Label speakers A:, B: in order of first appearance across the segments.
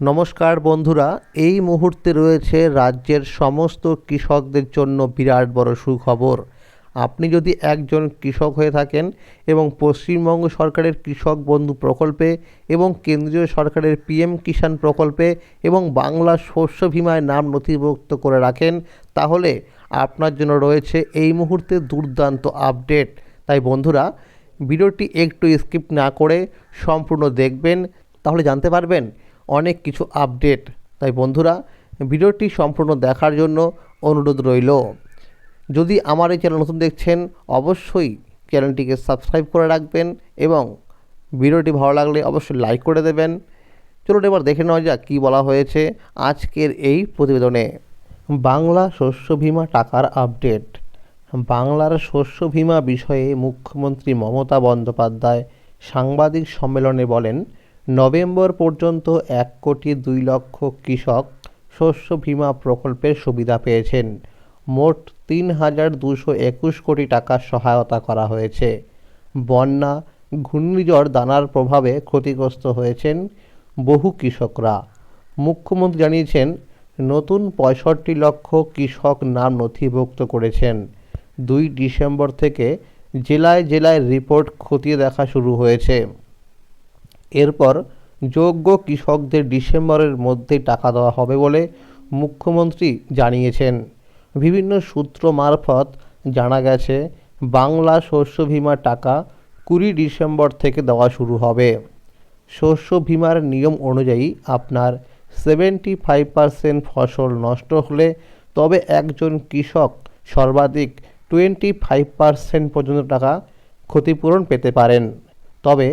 A: নমস্কার বন্ধুরা, এই মুহূর্তে রয়েছে রাজ্যের সমস্ত কৃষকদের জন্য বিরাট বড় সুখবর। আপনি যদি একজন কৃষক হয়ে থাকেন এবং পশ্চিমবঙ্গ সরকারের কৃষক বন্ধু প্রকল্পে এবং কেন্দ্রীয় সরকারের পিএম কিষাণ প্রকল্পে এবং বাংলা শস্য বিমায় নাম নথিভুক্ত করে রাখেন, তাহলে আপনার জন্য রয়েছে এই মুহূর্তে দুর্দান্ত আপডেট। তাই বন্ধুরা, ভিডিওটি একটু স্কিপ না করে সম্পূর্ণ দেখবেন, তাহলে জানতে পারবেন অনেক কিছু আপডেট তাই বন্ধুরা, ভিডিওটি সম্পূর্ণ দেখার জন্য অনুরোধ রইল। যদি আমার এই চ্যানেল নতুন দেখছেন, অবশ্যই চ্যানেলটিকে সাবস্ক্রাইব করে রাখবেন এবং ভিডিওটি ভালো লাগলে অবশ্যই লাইক করে দেবেন। চলুন এবার দেখে নেওয়া যাক কী বলা হয়েছে আজকের এই প্রতিবেদনে। বাংলা শস্য বীমা টাকার আপডেট বাংলার শস্য বীমা বিষয়ে মুখ্যমন্ত্রী মমতা বন্দ্যোপাধ্যায় সাংবাদিক সম্মেলনে বলেন নভেম্বর পর্যন্ত এক কোটি দুই লক্ষ কৃষক শস্য বীমা প্রকল্পের সুবিধা পেয়েছেন। মোট তিন হাজার দুশো একুশ কোটি টাকার সহায়তা করা হয়েছে। বন্যা, ঘূর্ণিঝড় দানার প্রভাবে ক্ষতিগ্রস্ত হয়েছেন বহু কৃষকরা। মুখ্যমন্ত্রী জানিয়েছেন, নতুন পঁয়ষট্টি লক্ষ কৃষক নাম নথিভুক্ত করেছেন। দুই ডিসেম্বর থেকে জেলায় জেলায় রিপোর্ট খতিয়ে দেখা শুরু হয়েছে। এরপর যোগ্য কৃষকদের ডিসেম্বরের মধ্যেই টাকা দেওয়া হবে বলে মুখ্যমন্ত্রী জানিয়েছেন। বিভিন্ন সূত্র মারফত জানা গেছে, বাংলা শস্য বিমার টাকা কুড়ি ডিসেম্বর থেকে দেওয়া শুরু হবে। শস্য বিমার নিয়ম অনুযায়ী আপনার সেভেন্টি ফাইভ পারসেন্ট ফসল নষ্ট হলে তবে একজন কৃষক সর্বাধিক টোয়েন্টি ফাইভ পারসেন্ট পর্যন্ত টাকা ক্ষতিপূরণ পেতে পারেন। তবে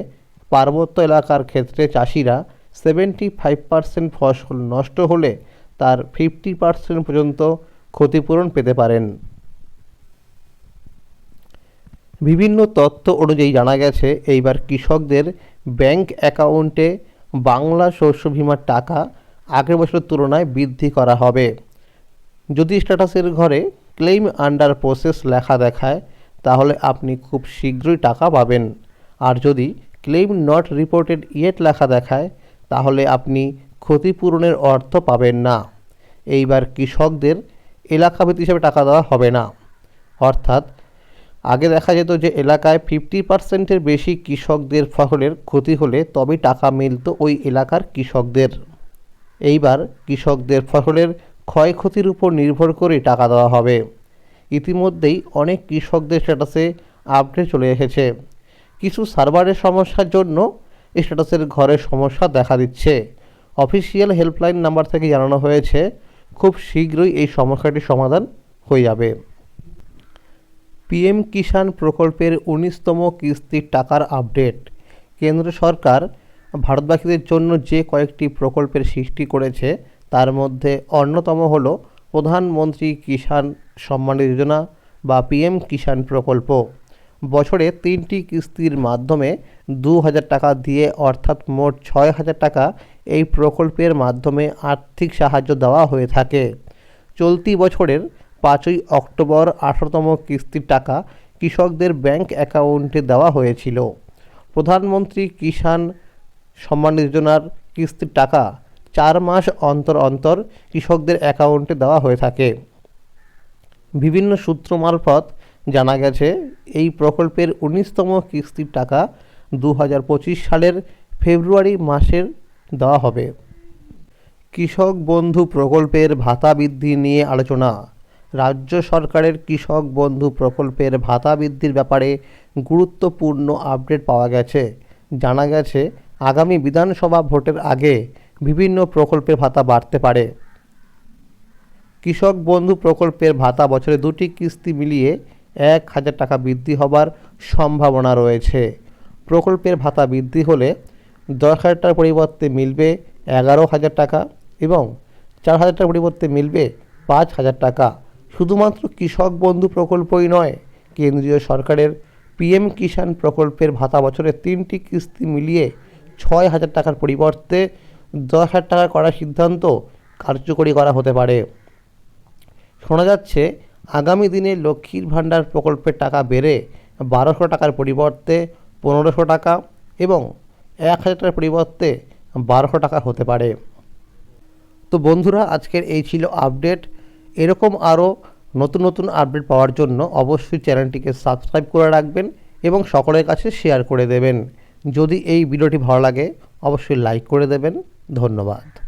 A: পার্বত্য এলাকার ক্ষেত্রে চাষিরা সেভেন্টি ফাইভ পারসেন্ট ফসল নষ্ট হলে তার ফিফটি পারসেন্ট পর্যন্ত ক্ষতিপূরণ পেতে পারেন। বিভিন্ন তথ্য অনুযায়ী জানা গেছে, এইবার কৃষকদের ব্যাংক অ্যাকাউন্টে বাংলা শস্য বিমার টাকা আগের বছরের তুলনায় বৃদ্ধি করা হবে। যদি স্ট্যাটাসের ঘরে ক্লেইম আন্ডার প্রসেস লেখা দেখায়, তাহলে আপনি খুব শীঘ্রই টাকা পাবেন। আর যদি ক্লেইম নট রিপোর্টেড ইয়েট লেখা দেখায়, তাহলে আপনি ক্ষতিপূরণের অর্থ পাবেন না। এইবার কৃষকদের এলাকাভিত্তিক হিসাবে টাকা দেওয়া হবে না। অর্থাৎ, আগে দেখা যেত যে এলাকায় ফিফটি পার্সেন্টের বেশি কৃষকদের ফসলের ক্ষতি হলে তবেই টাকা মিলত ওই এলাকার কৃষকদের। এইবার কৃষকদের ফসলের ক্ষয়ক্ষতির উপর নির্ভর করে টাকা দেওয়া হবে। ইতিমধ্যেই অনেক কৃষকদের স্ট্যাটাসে আপডেট চলে এসেছে। কিছু সার্ভারের সমস্যার জন্য স্ট্যাটাসের ঘরের সমস্যা দেখা দিচ্ছে। অফিসিয়াল হেল্পলাইন নাম্বার থেকে জানানো হয়েছে, খুব শীঘ্রই এই সমস্যাটির সমাধান হয়ে যাবে। পিএম কিষাণ প্রকল্পের উনিশতম কিস্তির টাকার আপডেট। কেন্দ্র সরকার ভারতবাসীদের জন্য যে কয়েকটি প্রকল্পের সৃষ্টি করেছে, তার মধ্যে অন্যতম হল প্রধানমন্ত্রী কিষাণ সম্মান যোজনা বা পিএম কিষাণ প্রকল্প। বছরে তিনটি কিস্তির মাধ্যমে দু হাজার টাকা দিয়ে অর্থাৎ মোট ছয় হাজার টাকা এই প্রকল্পের মাধ্যমে আর্থিক সাহায্য দেওয়া হয়ে থাকে। চলতি বছরের পাঁচই অক্টোবর আঠারোতম কিস্তির টাকা কৃষকদের ব্যাংক অ্যাকাউন্টে দেওয়া হয়েছিল। প্রধানমন্ত্রী কিষাণ সম্মান যোজনার কিস্তির টাকা চার মাস অন্তর অন্তর কৃষকদের অ্যাকাউন্টে দেওয়া হয়ে থাকে। বিভিন্ন সূত্র মারফত জানা গেছে, এই প্রকল্পের উনিশতম কিস্তির টাকা দু হাজার পঁচিশ সালের ফেব্রুয়ারি মাসের দেওয়া হবে। কৃষক বন্ধু প্রকল্পের ভাতা বৃদ্ধি নিয়ে আলোচনা। রাজ্য সরকারের কৃষক বন্ধু প্রকল্পের ভাতা বৃদ্ধির ব্যাপারে গুরুত্বপূর্ণ আপডেট পাওয়া গেছে। জানা গেছে, আগামী বিধানসভা ভোটের আগে বিভিন্ন প্রকল্পের ভাতা বাড়তে পারে। কৃষক বন্ধু প্রকল্পের ভাতা বছরে দুটি কিস্তি মিলিয়ে এক হাজার টাকা বৃদ্ধি হবার সম্ভাবনা রয়েছে। প্রকল্পের ভাতা বৃদ্ধি হলে দশ হাজার টাকার পরিবর্তে মিলবে এগারো হাজার টাকা এবং চার হাজার টাকার পরিবর্তে মিলবে পাঁচ হাজার টাকা। শুধুমাত্র কৃষক বন্ধু প্রকল্পই নয়, কেন্দ্রীয় সরকারের পিএম কিষাণ প্রকল্পের ভাতা বছরে তিনটি কিস্তি মিলিয়ে ছয় হাজার টাকার পরিবর্তে দশ হাজার টাকা করার সিদ্ধান্ত কার্যকরী করা হতে পারে। শোনা যাচ্ছে আগামী দিনে লক্ষ্মীর ভাণ্ডার প্রকল্পের টাকা বেড়ে বারোশো টাকার পরিবর্তে পনেরোশো টাকা এবং এক হাজার টাকার পরিবর্তে বারোশো টাকা হতে পারে। তো বন্ধুরা, আজকের এই ছিল আপডেট। এরকম আরও নতুন নতুন আপডেট পাওয়ার জন্য অবশ্যই চ্যানেলটিকে সাবস্ক্রাইব করে রাখবেন এবং সকলের কাছে শেয়ার করে দেবেন। যদি এই ভিডিওটি ভালো লাগে, অবশ্যই লাইক করে দেবেন। ধন্যবাদ।